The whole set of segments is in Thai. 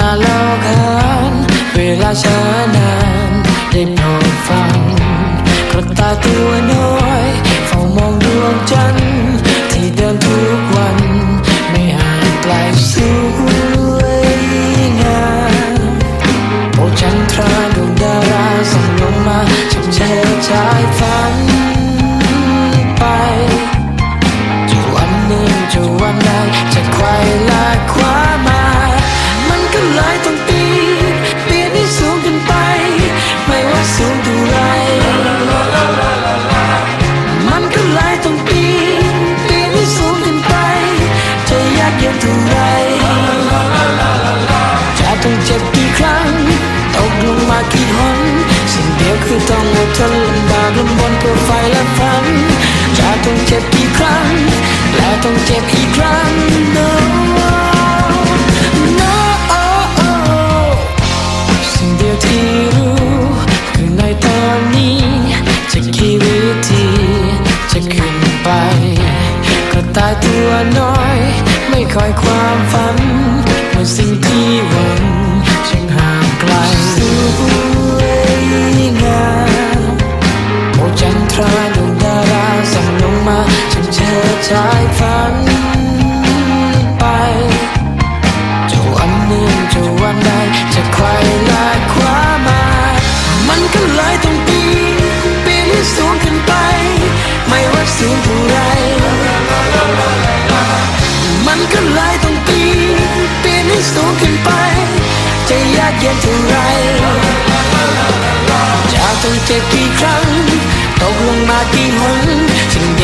นาเล่าขานเวลาช้านานได้โปรดฟังกระต่ายตัวน้อยเฝ้ามองดวงจันทร์ ต้องเจ็บกี่ครั้งตกลงมากี่หนสิ่งเดียวคือต้องอดทนลำบากลำบนเพื่อไฟและฝันจะต้องเจ็บกี่ครั้ง และต้องเจ็บอีกครั้ง no no สิ่งเดียวที่รู้ คือในตอนนี้ จะกี่วิธีจะขึ้นไปกระต่ายตัวน้อย ไม่คอยความฝัน ฉันเชิดชายฝันไปจะวันหนึ่งจะวันใดจะใครลากคว้ามา มันก็เลยต้องปีปีนให้สูงขึ้นไป ไม่ว่าสูงเท่าไร มันก็เลยต้องปีปีนให้สูงขึ้นไป จะยากเย็นเท่าไรจะต้องเจ็บกี่ครั้ง ตกลงมากี่หนสิ่ง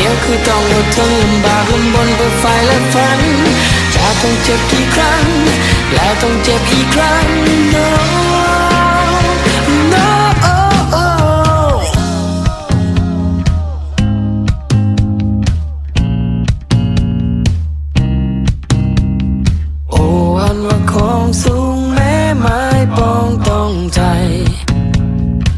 ยวคือต้องอดทนลำบากลำบนเพื่อไฟและฝัน จะต้องเจ็บกี่ครั้ง แล้วต้องเจ็บอีกครั้ง no